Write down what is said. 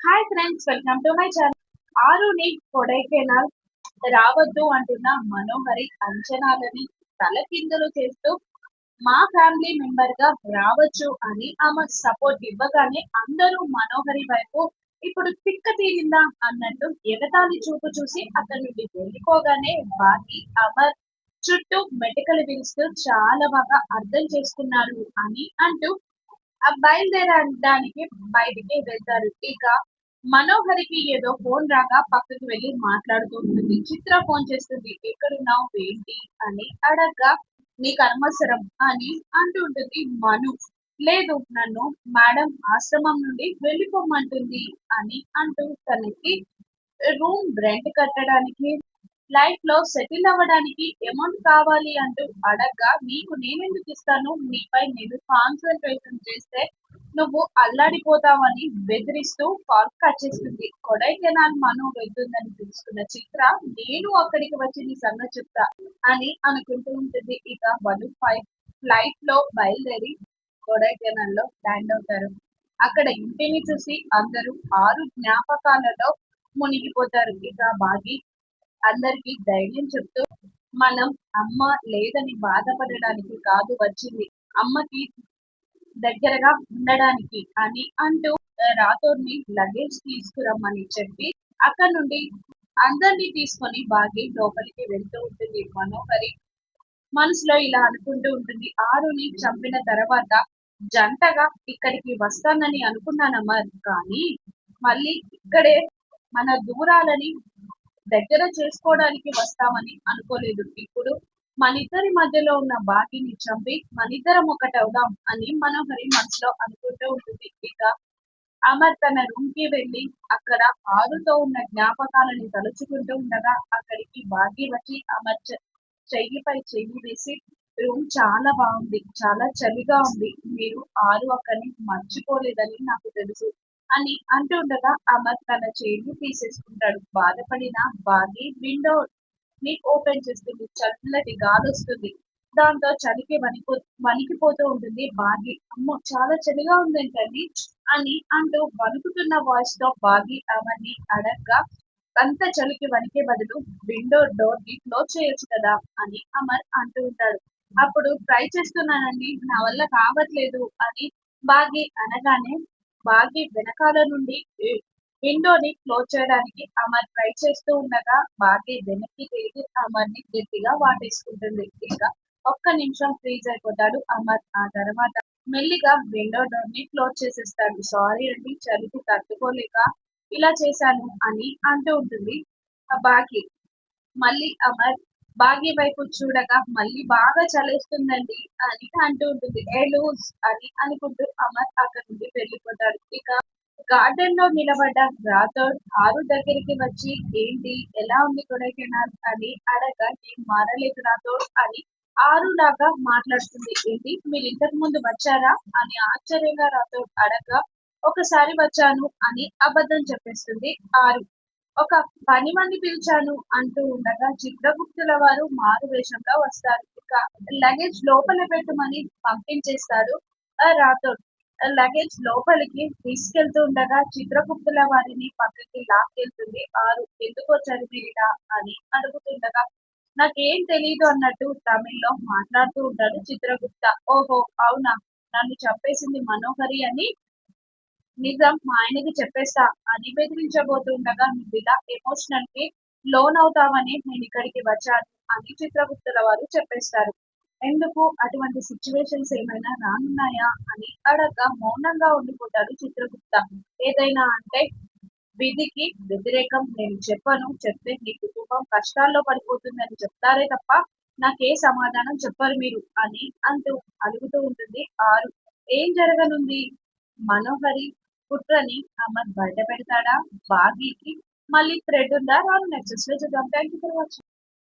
Hi friends welcome to my channel ఆరుని Kodaikanal రావద్దు అంటున్న మనోహరి అంచనాలని తలకిందులు చేస్తూ మా ఫ్యామిలీ మెంబర్గా రావచ్చు అని ఆమె సపోర్ట్ ఇవ్వగానే అందరూ మనోహరి వైపు ఇప్పుడు తిక్క తీరిందా అన్నట్టు ఎగతాళి చూపు చూసి అతని నుండి వెళ్ళిపోగానే బాకి అమర్ చుట్టూ మెడికల్ బిల్స్ చాలా బాగా అర్థం చేసుకున్నారు అని అంటూ ఆ బయలుదేరడానికి బయటికి వెళ్తారు. ఇక మనోహరికి ఏదో ఫోన్ రాగా పక్కకు వెళ్ళి మాట్లాడుతూ ఉంటుంది చిత్ర ఫోన్ చేస్తుంది. ఎక్కడున్నావు? ఏంటి? అని అడగ్గా నీకు అనవసరం అని అంటూ ఉంటుంది మను. లేదు నన్ను మేడం ఆశ్రమం నుండి వెళ్ళిపోమంటుంది అని అంటూ తనకి రూమ్ రెంట్ కట్టడానికి లైఫ్లో సెటిల్ అవ్వడానికి అమౌంట్ కావాలి అంటూ అడగ్గా నీకు నేనెందుకు ఇస్తాను? నీపై నేను కాన్సన్ట్రేషన్ చేస్తే నువ్వు అల్లాడిపోతావని బెదిరిస్తూ కాల్ కట్ చేస్తుంది. కొడైకెనాల్ మనం వెళ్తుందని తెలుసుకున్న చిత్ర నేను అక్కడికి వచ్చి నీ సంగతి చెప్తా అని అనుకుంటూ ఉంటుంది. ఇక వన్ ఫైవ్ ఫ్లైట్లో బయలుదేరి కొడైకెనాల్లో ల్యాండ్ అవుతారు. అక్కడ ఇంటిని చూసి అందరూ ఆరు జ్ఞాపకాలలో మునిగిపోతారు. ఇక బాగి అందరికి ధైర్యం చెప్తూ మనం అమ్మ లేదని బాధపడడానికి కాదు వచ్చింది. అమ్మకి దగ్గరగా ఉండడానికి అని అంటూ రాథోర్ని లగేజ్ తీసుకురమ్మని చెప్పి అక్కడ నుండి అందరినీ తీసుకొని బాగి లోపలికి వెళ్తూ ఉంటుంది మనోహరి. మనసులో ఇలా అనుకుంటూ ఉంటుంది ఆరుని చంపిన తర్వాత జంటగా ఇక్కడికి వస్తానని అనుకున్నానమ్మా కానీ మళ్ళీ ఇక్కడే మన దూరాలని దగ్గర చేసుకోవడానికి వస్తామని అనుకోలేదు. ఇప్పుడు మన ఇద్దరి మధ్యలో ఉన్న బాకీని చంపి మనిద్దరం ఒకటవుదాం అని మనోహరి మనసులో అనుకుంటూ ఉంటుంది. ఇక అమర్ తన రూమ్కి వెళ్ళి అక్కడ ఆరుతో ఉన్న జ్ఞాపకాలని తలుచుకుంటూ ఉండగా అక్కడికి బాకీ వచ్చి అమర్ చెయ్యిపై చెయ్యి వేసి రూమ్ చాలా బాగుంది చాలా చలిగా ఉంది మీరు ఆరు అక్కడిని మర్చిపోలేదని నాకు తెలుసు. అని అంటుండగా అమర్ తన చైన్ తీసేసుకుంటాడు. బాధపడిన బాగి విండో ని ఓపెన్ చేస్తుంది. చల్లటి గాలి వస్తుంది దాంతో చలికి వణిపో వణికిపోతూ ఉంటుంది బాగి. అమ్మో చాలా చలిగా ఉందేంటండి అని అంటూ వణుకుతున్న వాయిస్తో బాగి అమర్ని అడగ్గా అంత చలికి వణికే బదులు విండో డోర్ని క్లోజ్ చేయొచ్చు కదా అని అమర్ అంటూ ఉంటాడు. అప్పుడు ట్రై చేస్తున్నానండి. నా వల్ల కావట్లేదు అని బాగి అనగానే బాగి వెనకాల నుండి విండోని క్లోజ్ చేయడానికి అమర్ ట్రై చేస్తూ ఉండగా బాగి వెనక్కి తిరిగి అమర్ని గట్టిగా వాటేసుకుంటుంది. ఇక ఒక్క నిమిషం ఫ్రీజ్ అయిపోతాడు అమర్. ఆ తర్వాత మెల్లిగా విండో డోర్ని క్లోజ్ చేసేస్తాడు. సారీ అండి చలికి తట్టుకోలేక ఇలా చేశాను అని అంటూ ఉంటుంది. ఆ మళ్ళీ అమర్ భాగ్య వైపు చూడగా మళ్ళీ బాగా చలేస్తుందండి అని అంటూ ఉంటుంది. ఏ లూజ్ అని అనుకుంటూ అమర్ అక్కడ నుండి వెళ్ళిపోతాడు. ఇక గార్డెన్లో నిలబడ్డ రాథోడ్ ఆరు దగ్గరికి వచ్చి ఏంటి? ఎలా ఉంది కొడైకెనాల్? అని అడగ నేను మారలేదు రాథోడ్? అని ఆరు లాగా మాట్లాడుతుంది. ఏంటి? మీరు ఇంతకు ముందు వచ్చారా? అని ఆశ్చర్యంగా రాథోడ్ అడగ ఒకసారి వచ్చాను అని అబద్ధం చెప్పేస్తుంది ఆరు. ఒక పని మంది పిలిచాను అంటూ ఉండగా చిత్రగుప్తుల వారు మారు వేషంలో వస్తారు. ఇక లగేజ్ లోపల పెట్టమని పంపించేస్తారు. రాథోడ్. లగేజ్ లోపలికి తీసుకెళ్తూ ఉండగా చిత్రగుప్తుల వారిని పక్కకి లాక్కెళ్తుంది. వారు ఎందుకో చదివిరా అని అడుగుతుండగా నాకేం తెలియదు అన్నట్టు తమిళ్ళో మాట్లాడుతూ ఉంటాడు చిత్రగుప్త. ఓహో అవునా? నన్ను చంపేసింది మనోహరి అని నిజం మా ఆయనకి చెప్పేస్తా. అని బెదిరించబోతుండగా నువ్వు ఇలా ఎమోషనల్కి లోన్ అవుతావని నేను ఇక్కడికి వచ్చాను. అని చిత్రగుప్తుల వారు చెప్పేస్తారు. ఎందుకు? అటువంటి సిచ్యువేషన్స్ ఏమైనా రానున్నాయా? అని అడగ మౌనంగా ఉండిపోతాడు చిత్రగుప్త. ఏదైనా అంటే విధికి వ్యతిరేకం నేను చెప్పను. చెప్తే నీ కుటుంబం కష్టాల్లో పడిపోతుందని చెప్తారే తప్ప నాకే సమాధానం చెప్పరు మీరు అని అంటూ అడుగుతూ ఉంటుంది. ఆరు ఏం జరగనుంది? మనోహరి కుట్రని అమర్ బయట పెడతాడా? బాగీకి. మళ్ళీ థ్రెడ్ ఉందా? రాను నెక్స్ట్లో చూద్దాం థ్యాంక్ యూ ఫర్ వాచింగ్